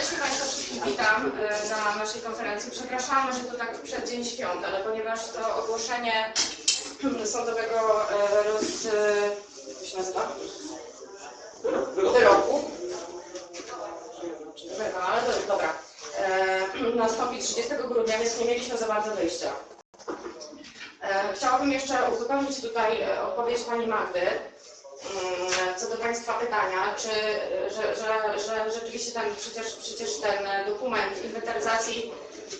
Serdecznie Państwa wszystkich witam e, na naszej konferencji. Przepraszamy, że to tak w przeddzień świąt, ale ponieważ to ogłoszenie sądowego e, roz... jak się nazywa? Wyroku. Ale to, dobra. E, Nastąpi 30 grudnia, więc nie mieliśmy za bardzo wyjścia. Chciałabym jeszcze uzupełnić tutaj odpowiedź Pani Magdy co do Państwa pytania, czy że, że, że rzeczywiście ten, przecież, przecież ten dokument inwentaryzacji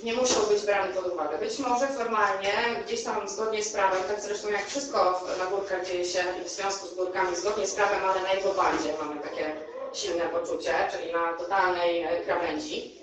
nie musiał być brany pod uwagę. Być może formalnie, gdzieś tam zgodnie z prawem, tak zresztą jak wszystko na górkach dzieje się i w związku z górkami zgodnie z prawem, ale na jego bandzie mamy takie silne poczucie, czyli na totalnej krawędzi.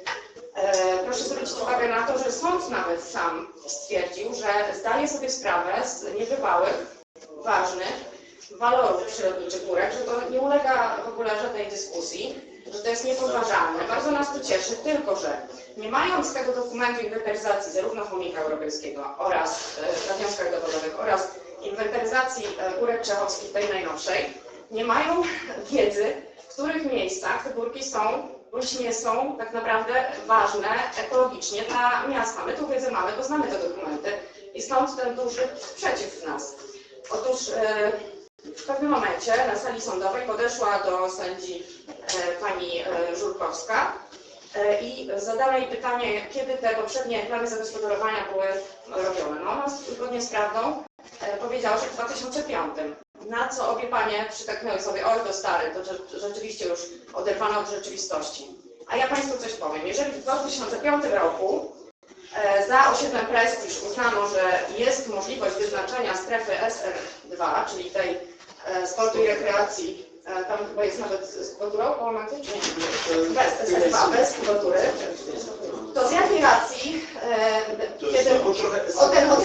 E, Proszę zwrócić uwagę na to, że sąd nawet sam stwierdził, że zdaje sobie sprawę z niebywałych, ważnych walorów przyrodniczych górek, że to nie ulega w ogóle żadnej dyskusji, że to jest niepodważalne. Bardzo nas to cieszy, tylko że nie mając tego dokumentu inwentaryzacji zarówno Chomika Europejskiego oraz e, na wnioskach dowodowych oraz inwentaryzacji e, górek czechowskich tej najnowszej, nie mają wiedzy, w których miejscach te górki są bądź nie są tak naprawdę ważne ekologicznie dla miasta. My tu wiedzę mamy, bo znamy te dokumenty i stąd ten duży sprzeciw w nas. Otóż e, w pewnym momencie na sali sądowej podeszła do sędzi e, pani e, Żurkowska e, i zadała jej pytanie, kiedy te poprzednie plany zagospodarowania były robione. No ona zgodnie z prawdą powiedziała, że w 2005. Na co obie panie przytaknęły sobie, oj to stary, to rze- rzeczywiście już oderwane od rzeczywistości. A ja Państwu coś powiem. Jeżeli w 2005 roku za osiedlem Prestiż uznano, że jest możliwość wyznaczenia strefy SR2, czyli tej e, sportu i rekreacji, e, tam chyba jest nawet z czy nie? Bez SR2, bez kubatury, to z jakiej racji, e, kiedy o o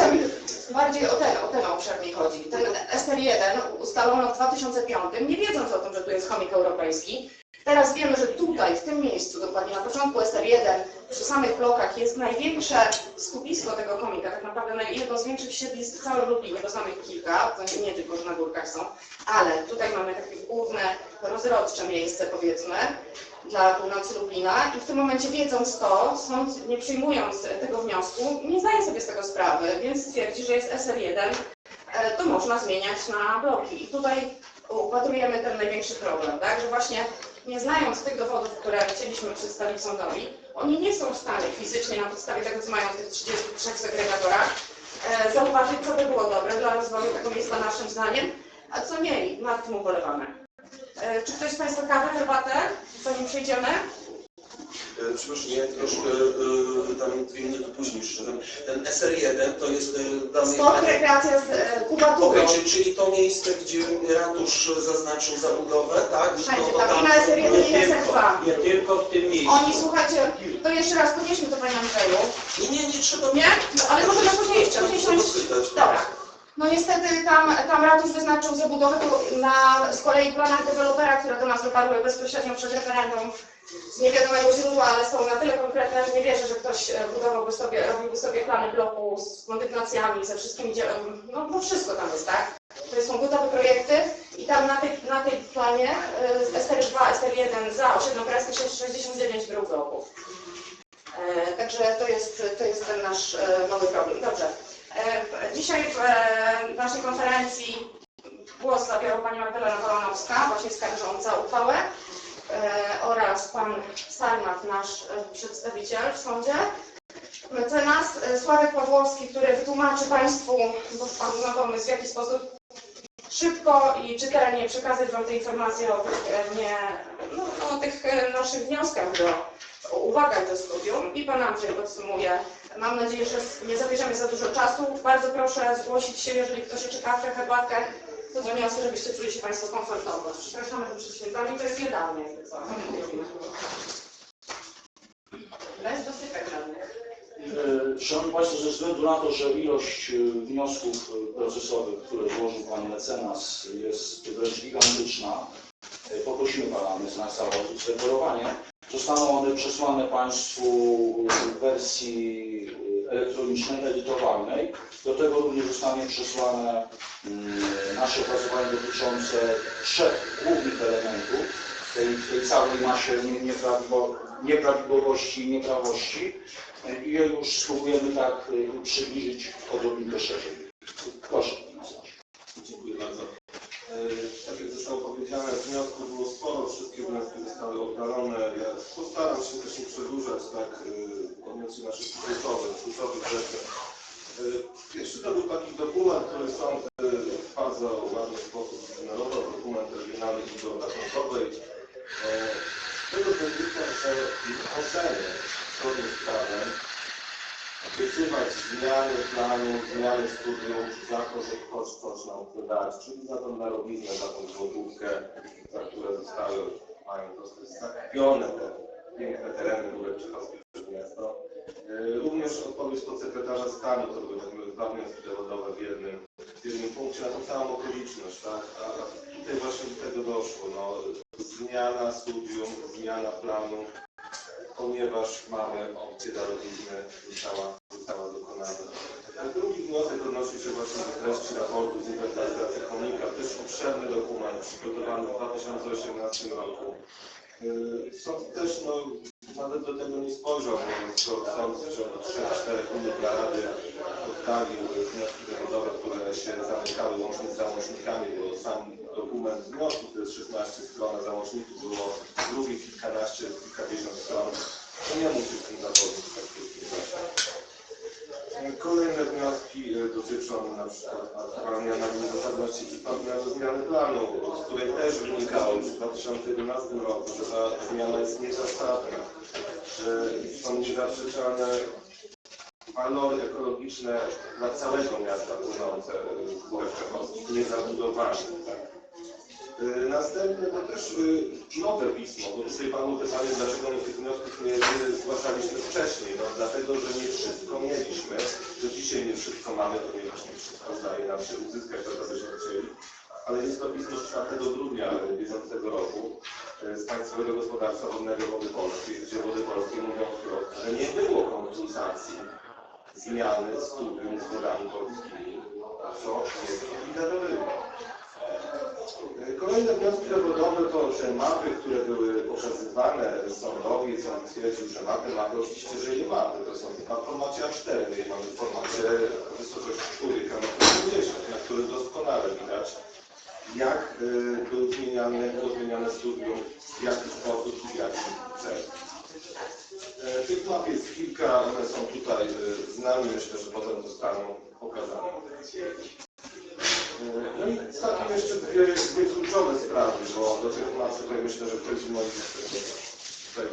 bardziej o ten, o ten obszar mi chodzi. Ten SR1 ustalono w 2005, nie wiedząc o tym, że tu jest chomik europejski. Teraz wiemy, że tutaj, w tym miejscu, dokładnie na początku SR1, przy samych blokach jest największe skupisko tego chomika, tak naprawdę jedno z większych siedlisk w całym Lublinie, bo samych kilka, to nie tylko, że na górkach są, ale tutaj mamy takie główne, rozrodcze miejsce, powiedzmy, dla północy Lublina i w tym momencie wiedząc to, sąd nie przyjmując tego wniosku, nie zdaje sobie z tego sprawy, więc stwierdzi, że jest SR1, e, to można zmieniać na bloki. I tutaj upatrujemy ten największy problem, tak, że właśnie nie znając tych dowodów, które chcieliśmy przedstawić sądowi, oni nie są w stanie fizycznie na podstawie tego, co mają w tych 33 segregatorach, e, zauważyć, co by było dobre dla rozwoju tego miejsca naszym zdaniem, a co nie nad tym ubolewamy. E, Czy ktoś z Państwa kawę, herbatę, zanim przejdziemy? E, Przepraszam, ja troszkę e, tam dwie minuty później przyszedłem. Ten SR1 to jest e, dany... Sport, rekreacja z e, kubaturą. Okej, czyli, czyli to miejsce, gdzie ratusz zaznaczył zabudowę, tak? Wszędzie to, tam, to i na SR1 i na SR2. Nie tylko w tym miejscu. Oni, słuchajcie, to jeszcze raz podnieśmy to Panie Andrzeju. Nie, nie, nie trzeba... Nie? No, ale może na później, później spytać. Dobra. No niestety tam, tam ratusz wyznaczył zabudowę na z kolei planach dewelopera, które do nas dotarły bezpośrednio przed referendum z niewiadomego źródła, ale są na tyle konkretne, że nie wierzę, że ktoś e, budowałby sobie, robiłby sobie plany bloku z kondygnacjami, ze wszystkimi dziełem, no bo wszystko tam jest, tak? To są gotowe projekty i tam na tej, na tej planie e, z SR2, SR1 za osiedlą Kresy 69 dróg bloków. E, Także to jest, to jest ten nasz e, mały problem. Dobrze. Dzisiaj w e, naszej konferencji głos zabiorą Pani Magdalena Balanowska, właśnie skarżąca uchwałę e, oraz Pan Sarmat, nasz e, przedstawiciel w sądzie. Mecenas Sławek Pawłowski, który wytłumaczy Państwu, bo wpadł na pomysł, w jaki sposób szybko i czytelnie przekazać Wam te informacje o tych, nie, no, o tych naszych wnioskach do uwagach do studium i Pan Andrzej podsumuje. Mam nadzieję, że nie zabierzemy za dużo czasu. Bardzo proszę zgłosić się, jeżeli ktoś jeszcze kawę, herbatkę, to wniosek, żebyście czuli się Państwo komfortowo. Przepraszamy za przeświętanie, to jest jadalnia, jakby co. Bez dosypek żadnych. E, Szanowni Państwo, ze względu na to, że ilość e, wniosków e, procesowych, które złożył Pan mecenas jest wręcz gigantyczna, poprosimy Pana mecenasa o zreferowanie. Zostaną one przesłane Państwu w wersji e, elektronicznej, edytowalnej. Do tego również zostanie przesłane mm, nasze opracowanie dotyczące trzech głównych elementów tej, tej całej masie nie- nieprawidło- nieprawidłowości i nieprawości i je już spróbujemy tak przybliżyć odrobinę szerzej. Proszę. Dziękuję bardzo. E, Tak jak zostało powiedziane, wniosków było sporo, wszystkie wnioski zostały oddalone. Ja postaram się też przedłużać tak e, odnośnie naszych kluczowych, kluczowych rzeczy. E, Pierwszy to był taki dokument, który sąd e, wpadzał w ładny sposób mianował, dokument regionalny Izby Rachunkowej. Z tego wynika, że w ocenie zgodnie z prawem wysyłać zmiany planu, zmiany studiów za to, że ktoś coś nam chce dać, czyli za tą darowiznę, za tą złotówkę, za które zostały, mają zostać zakupione te piękne tereny Góreczkowskie przez miasto. Również odpowiedź podsekretarza stanu, takie dwa wnioski dowodowe w jednym, w jednym punkcie na tą całą okoliczność, tak? A tutaj właśnie do tego doszło, no, zmiana studium, zmiana planu, ponieważ mamy opcję darowizny została, została dokonana. A Drugi wniosek odnosi się właśnie do treści raportu z inwentaryzacji komunika. To jest obszerny dokument przygotowany w 2018 roku. Yy, Sąd też no, nawet do tego nie spojrzał, że sąd w ciągu 3-4 minut na Rady odstawił wnioski dowodowe, które się zamykały łącznie z załącznikami, bo sam dokument wniosku, to jest 16 stron, a załączników było drugie kilkanaście, kilkadziesiąt stron. To nie musi w tym zawodzić tak krótkim czasie. Kolejne wnioski e, dotyczą na przykład aktualnie analizy zasadności przypadku zmiany planu, z której też wynikało już w 2011 roku, że ta zmiana jest niezasadna, że są niezaprzeczalne walory ekologiczne dla całego miasta płynące z Górek Czechowskich, niezabudowane. Tak? Y, Następne to też y, nowe pismo, bo tutaj padło pytanie, dlaczego my tych wniosków nie, zgłaszaliśmy wcześniej. No dlatego, że nie wszystko mieliśmy, że dzisiaj nie wszystko mamy, ponieważ nie wszystko zdaje nam się uzyskać, to byśmy chcieli. Ale jest to pismo z 4 grudnia bieżącego roku y, z Państwowego Gospodarstwa Wodnego Wody Polskie, gdzie Wody Polskie mówią wprost, że nie było konsultacji zmiany studium z wodami polskimi, co jest obligatoryczne. Kolejne wnioski dowodowe to, że mapy, które były pokazywane sądowi, sąd stwierdził, że mapy mapy oczywiście, że nie mapy, to są chyba w formacie A4, my mamy w formacie wysokości człowieka na 50, na których doskonale widać, jak y, był zmieniany, było zmieniane studium, w jaki sposób i w jaki cel. E, Tych map jest kilka, one są tutaj y, z nami, myślę, że potem zostaną pokazane. No i takie jeszcze dwie, dwie kluczowe sprawy, bo do tych map tutaj myślę, że ktoś moich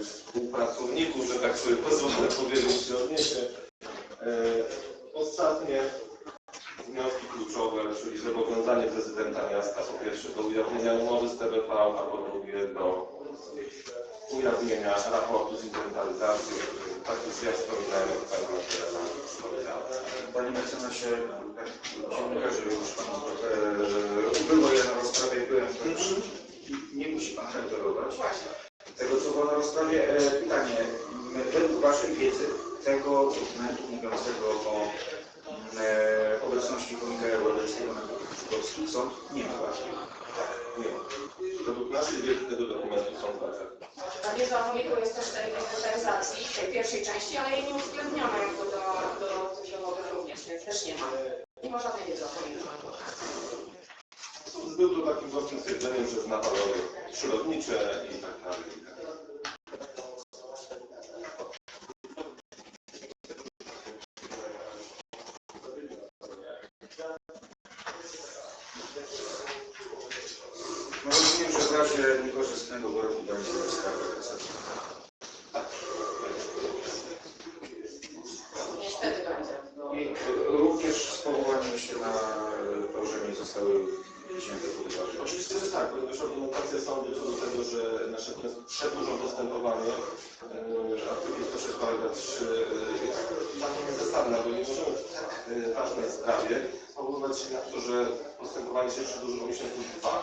współpracowników, że tak sobie pozwolę powiedzieć, się odniesie. E, Ostatnie wnioski kluczowe, czyli zobowiązanie prezydenta miasta po pierwsze do ujawnienia umowy z TBV, a po drugie do ujawnienia raportu z inwentaryzacji, o którym tak już ja wspominałem, jak pani Magdalena wspominała. Panie mecenasie, dziennikarze już Pan e, było ja na rozprawie, byłem też. Nie musi Pan referować. Tego, co było na rozprawie, e, pytanie. Według Waszej wiedzy tego dokumentu mówiącego o e, obecności komika Jagodowskiego na Polski sąd nie ma właśnie. Nie. Według naszej wiedzy tego dokumentu są dwa cele. Ta wiedza o komiku jest też tej inwentaryzacji, tej pierwszej części, ale jej nie uwzględniono jakby do, do dowodowych również, więc też nie ma. Nie ma żadnej wiedzy o komiku. Był to takim prostym stwierdzeniem, że zna walory przyrodnicze i tak dalej. 106 paragraf 3 jest dla mnie niezasadna, bo nie możemy w tak yy, ważnej sprawie powoływać się na to, że postępowanie się przedłuży o miesiącu dwa.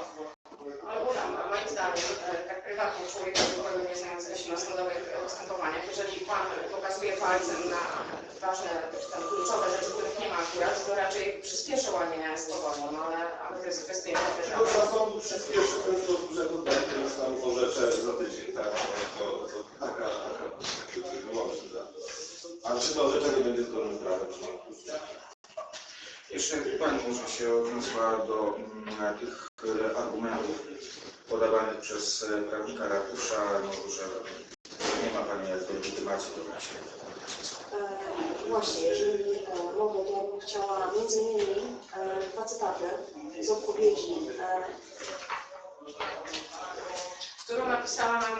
Ale uważam, a moim zdaniem, e, tak prywatnie człowieka zupełnie nie znającego się na sądowych postępowaniach, jeżeli pan pokazuje palcem na ważne, tam kluczowe rzeczy, których nie ma akurat, to raczej przyspieszył, a nie spowolnił, no ale, ale to jest kwestia No, interpretacji. dla sądu przyspieszy ten do dużego stan orzecze za tydzień, tak? To, to taka, taka wyłączny zapis. A czy to orzeczenie będzie zgodne z prawem? Jeszcze Pani może się odniosła do mm, tych argumentów podawanych przez e, prawnika ratusza, no, że nie ma Pani legitymacji do wniesienia. E, Właśnie, jeżeli e, mogę, to ja bym chciała między innymi e, dwa cytaty z odpowiedzi. e, Którą napisała nam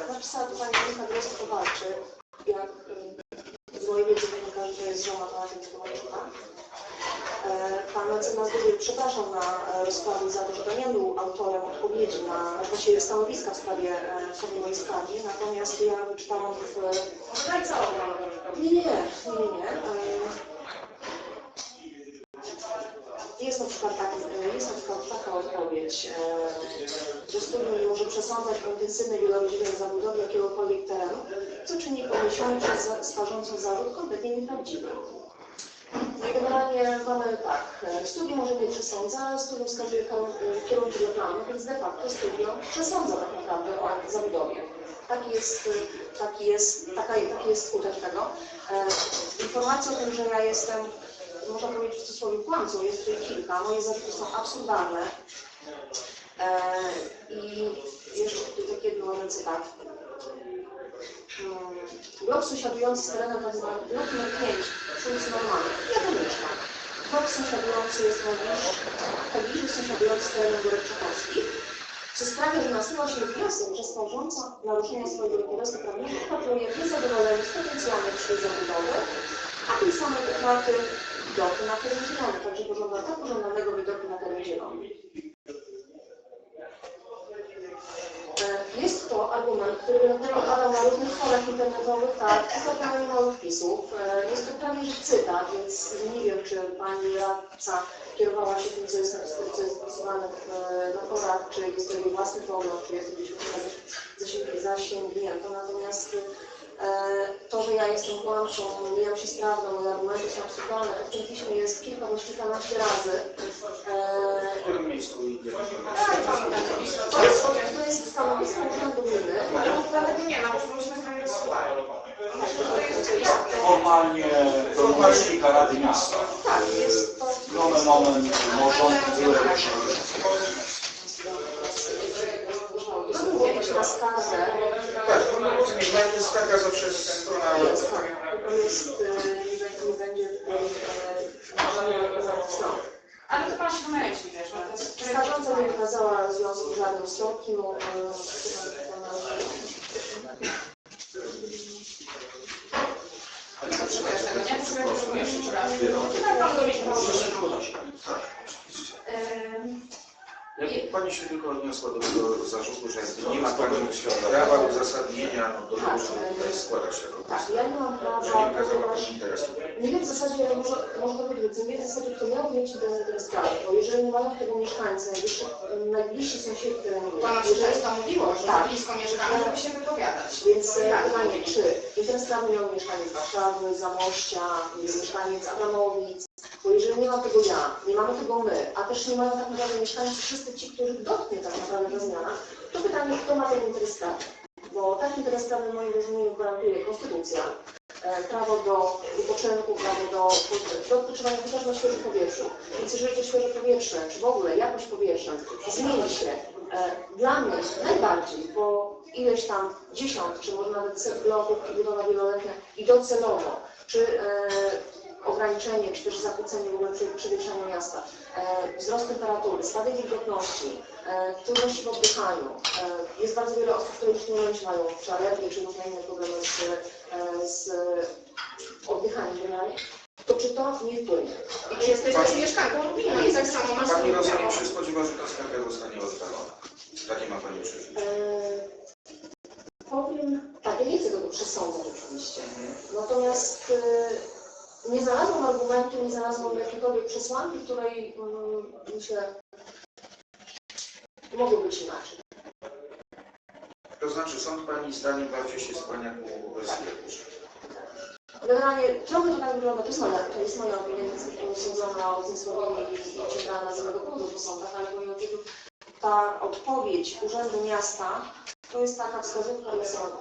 e, Napisała to pani Monika Gross-Kowalczyk, jak e, z mojej wiedzy wynika, że to jest żona pana Kowalczyka. E, Pan mecenas Dubiel przepraszam na e, rozprawie za to, że to nie był autorem odpowiedzi na, właściwie stanowiska w sprawie e, sądowej skargi, natomiast ja wyczytałam w Może daj całą E, Jest taka odpowiedź, e, nie może przesądzać o intensywnej wielorodzinnej zabudowie jakiegokolwiek terenu, co czyni podniesiony przez starzącą zarzut kompletnie nieprawdziwy. Generalnie mamy tak, e, studium może nie przesądza, studium wskazuje e, kierunki do planu, więc de facto studium przesądza tak naprawdę o zabudowie. Taki jest, e, taki jest, taka, taki jest skutek tego. Informacja o tym, że ja jestem, można powiedzieć w cudzysłowie kłamcą, jest tutaj kilka. Moje zarzuty są absurdalne. E, I jeszcze tutaj taki jeden cytat. Blok sąsiadujący z terenem zwany blok numer 5 przy ulicy Normalnej. Ja tam mieszkam. Blok sąsiadujący jest najbliższy, najbliżej sąsiadujący z terenem Górek Czechowskich. Czy sprawia, że nasuwa się wniosek, że stworząca naruszenia swojego interesu prawnego patruje niezadowolenie z potencjalnej przyszłej zabudowy, a tym samym utraty widoku na teren zielony, także pożąda tak pożądanego widoku na teren zielony. E, Jest to argument, który padał na różnych forach internetowych, tak, zostawiamy mało wpisów. E, Jest to prawie że cytat, więc nie wiem, czy pani radca kierowała się tym, co jest, co jest wpisywane w, e, na forach, czy jest to jej własny pogląd, czy jest gdzieś zasięg- zasięgnięto. Natomiast to, że ja jestem kłamcą, mijam się z prawdą, moje argumenty są absurdalne, w tym piśmie jest kilka bądź kilkanaście razy. E, W którym miejscu Tak, tak to jest, stanowisko Urzędu Gminy. Ale nawet nie ma, bo myśmy z nami istotne. Formalnie pełnomocnika Rady Miasta. Tak, jest to. Nomen omen może były To na skargę. Tak, no rozumiem, ale to jest zawsze strona... Jest tak. To jest, nie będzie, stron. Ale to pan się domyśli, wiesz, no to jest... Skarżąca nie wykazała związku z żadnym to przykład tego, nie? Tak, pan do mnie proszę. Ym, Jak Pani się tylko odniosła do tego zarzutu, że nie ma Pani prawa uzasadnienia no, do tego, że tutaj składa się do Tak, ja nie mam prawa, że nie wykazała Pani interesu. Nie wiem w zasadzie, ale może, może to być więcej, nie wiem w zasadzie, kto miał mieć sprawy, bo jeżeli nie mają tego mieszkańcy, najbliżsi, najbliżsi sąsiedzi Pana często mówiło, że Tak. blisko mieszkamy, żeby się wypowiadać. więc e, Tak. pytanie, czy interes sprawy miał mieszkaniec Warszawy, Zamościa, mieszkaniec Abramowic, bo jeżeli nie ma tego ja, nie mamy tego my, a też nie mają tak naprawdę mieszkańcy wszyscy ci, których dotknie tak naprawdę ta zmiana, to pytanie, kto ma ten interes sprawy? Bo tak interes prawny w moim rozumieniu gwarantuje konstytucja, e, prawo do wypoczynku, prawo do, do odpoczywania chociaż na świeżym powietrzu. Więc jeżeli to świeże powietrze, czy w ogóle jakość powietrza zmieni się e, dla mnie najbardziej, bo ileś tam dziesiąt, czy może nawet set bloków, budowa wieloletnia i docelowo, czy e, ograniczenie, czy też zakłócenie w ogóle przewietrzenia miasta, e, wzrost temperatury, spadek wilgotności, e, trudności w oddychaniu. E, jest bardzo wiele osób, które już w tym momencie mają czy alergie, czy różne inne problemy z, z oddychaniem generalnie. To czy to nie wpłynie? I czy jesteś też mieszkanką Lublina i tak samo masz Pani prawo. się spodziewa, że ta skarga zostanie oddalona. Takie ma Pani przeżycie. E, Powiem, tak, ja nie chcę tego przesądzać oczywiście. Natomiast nie znalazłam argumentu, nie znalazłam jakiejkolwiek przesłanki, której mm, myślę mogło być inaczej. To znaczy, sąd Pani zdaniem bardziej się skłania ku ratusza. Generalnie trochę to tak wygląda, to jest moja, to jest moja opinia, jestem osądzona o zmysłowi i czytana z innego powodu po sądach, ale moim odczuciu ta odpowiedź Urzędu Miasta to jest taka wskazówka dla sądu.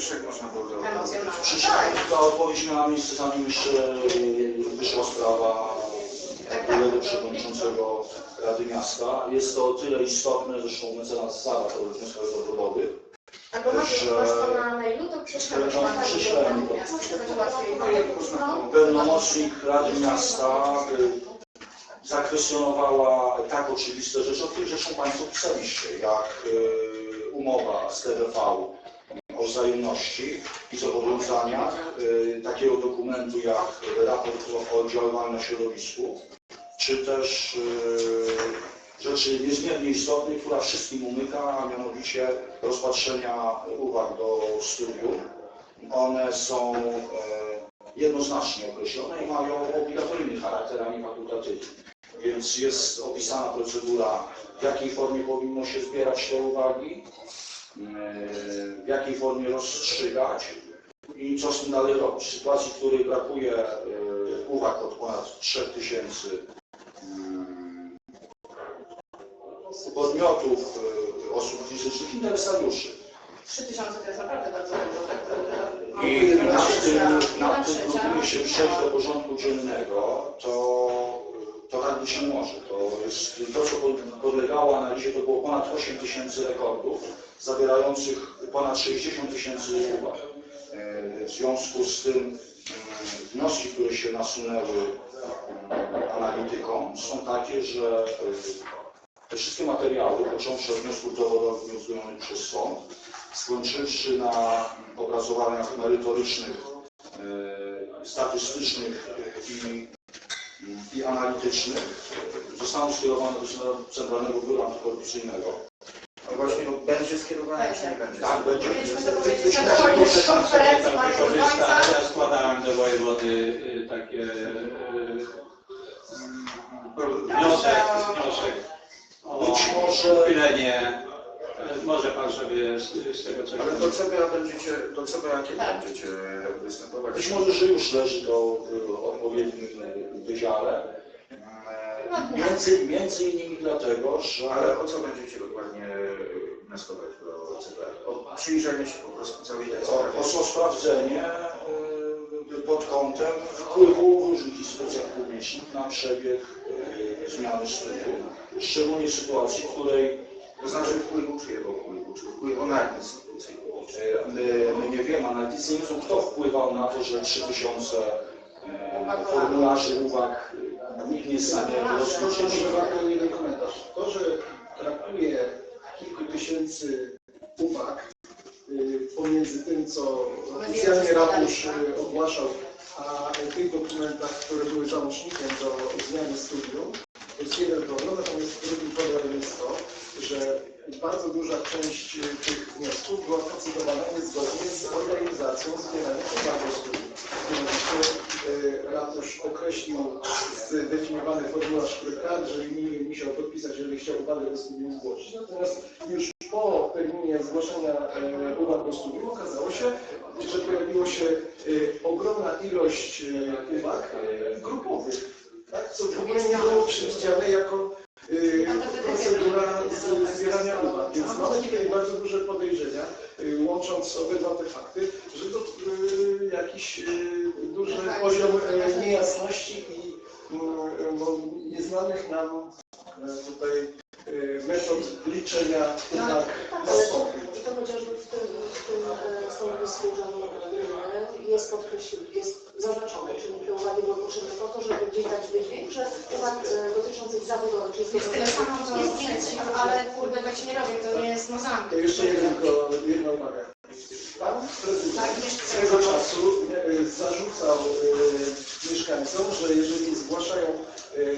Jeszcze jak można było to. Przyszła ta odpowiedź miała miejsce zanim jeszcze y, wyszła sprawa byłego przewodniczącego Rady Miasta. Jest to o tyle istotne, zresztą mecenas Zara to wniosek dowodowy, Albo macie że- Państwo na mailu, to prześlemy No, na prześlemy. To będzie łatwiej. No było? pełnomocnik Rady Miasta y, zakwestionowała tak oczywiste rzeczy, o których zresztą Państwo pisaliście, jak y, umowa z TVV wzajemności i zobowiązaniach, y, takiego dokumentu jak raport o oddziaływaniu na środowisku, czy też y, rzeczy niezmiernie istotnej, która wszystkim umyka, a mianowicie rozpatrzenia uwag do studium. One są e, jednoznacznie określone i mają obligatoryjny charakter, a nie fakultatywny. Więc jest opisana procedura, w jakiej formie powinno się zbierać te uwagi, w jakiej formie rozstrzygać i co z tym dalej robić. W sytuacji, w której brakuje e, uwag od ponad 3000 mm, podmiotów, e, osób fizycznych, interesariuszy, 3000 to jest naprawdę bardzo dużo. tak, i nad to- tym, nad tym próbuje się przejść do porządku dziennego, to, to tak nie może. To jest to, co pod- podlegało analizie, to było ponad 8 tysięcy rekordów, zawierających ponad 60 tysięcy uwag. E, W związku z tym mm, wnioski, które się nasunęły mm, analitykom, są takie, że e, te wszystkie materiały, począwszy od wniosków dowodowych wnioskujących przez sąd, skończywszy na opracowaniach merytorycznych, e, statystycznych i, i analitycznych, zostaną skierowane do Centralnego Biura Antykorupcyjnego. No właśnie, no będzie skierowane, czy nie będzie? Tak, będzie. Ja składałem do wojewody y, takie y, y, wniosek, wniosek o uchylenie. Y, Może pan sobie z, z tego co Ale do CBA będziecie, do CBA kiedy będziecie występować? Być może, że już leży to w odpowiednim wydziale. E, Między, między innymi dlatego, że Ale o co będziecie dokładnie wnioskować do CBA? O przyjrzenie się po prostu całej tej o, sprawie. o, o sprawdzenie e, pod kątem wpływu w różnych instytucjach publicznych na przebieg zmiany studium. Szczególnie w sytuacji, w której To znaczy wpływu czyjego wpływu? Czy wpływu na publiczne? e, my, my nie wiemy, analitycy nie wiedzą, kto wpływał na to, że 3000 e, formularzy uwag e, nikt nie jest w stanie rozliczyć. Warto jeden komentarz. To, że brakuje kilku tysięcy uwag y, pomiędzy tym, co oficjalnie ratusz y, ogłaszał, a tych dokumentach, które były załącznikiem do zmiany studium, to jest jeden problem. Natomiast drugim problemem jest to, że bardzo duża część y, tych wniosków była procedowana niezgodnie z organizacją zbierania uwag do studium. Mianowicie y, ratusz określił zdefiniowany formularz, który każdy gminy musiał podpisać, jeżeli chciał uwagę do studium zgłosić. Natomiast już po terminie zgłoszenia e, uwag do studium okazało się, że pojawiło się e, ogromna ilość uwag grupowych, tak? co w ogóle nie było przewidziane jako procedura zbierania uwag. Więc mamy tutaj bardzo duże podejrzenia, e, łącząc obydwa te fakty, że to e, jakiś e, duży poziom e, niejasności i no, nieznanych nam tutaj metod liczenia uwag Ale to, osoby. to chociażby w tym, w tym e, stanowisku Urzędu Gminy jest podkreślone, jest zaznaczone, czyli te uwagi były potrzebne po to, żeby gdzieś dać wydźwięk, że uwag e, dotyczących zawodowych, czyli Jest tyle samo, co jest dzieci, więcej, ale kurde, tak się nie robi, to nie jest Mozambik. To jeszcze tylko jedna uwaga. Pan prezydent Tak, swego czasu e, zarzucał mieszkańcom, że jeżeli zgłaszają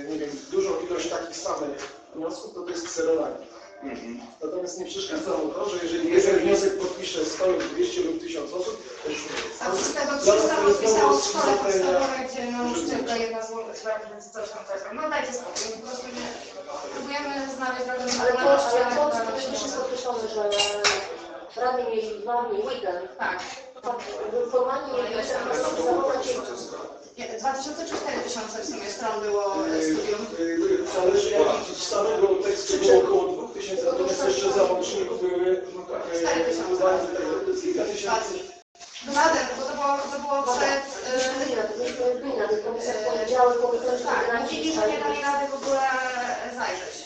nie wiem, dużą ilość takich samych wniosków, to to jest kserolanie. Natomiast nie przeszkadzało to, że jeżeli jeden wniosek podpisze 100 lub 200 lub 1000 osób, to już nie jest. A z tego Zaraz 300 to jest podpisało w szkole podstawowej, gdzie no już tylko jedna złota sprawa, więc coś tam, coś tam. No dajcie spokój, po prostu nie. Próbujemy znaleźć drogę Ale to, ale ale to, się też jest nie Rada dokładnie mieli dwa dni, weekend. Tak. Było dotyczące Nie, 2000 czy 4000 w sumie stron było e, studium? Y, Zależy jak z samego tekstu było około 2000, natomiast jeszcze załącznik były No tak. tysiące. kilka tysięcy. bo to było, to było przed... E, w Tak, że nie dali rady w ogóle zajrzeć.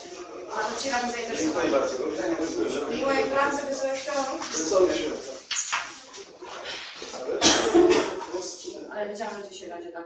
Nawet ci rady Dziękuję zainteresowani. bardzo. Miłej pracy, wysokością. Wesołych świąt. Ale wiedziałam, że dzisiaj będzie tak.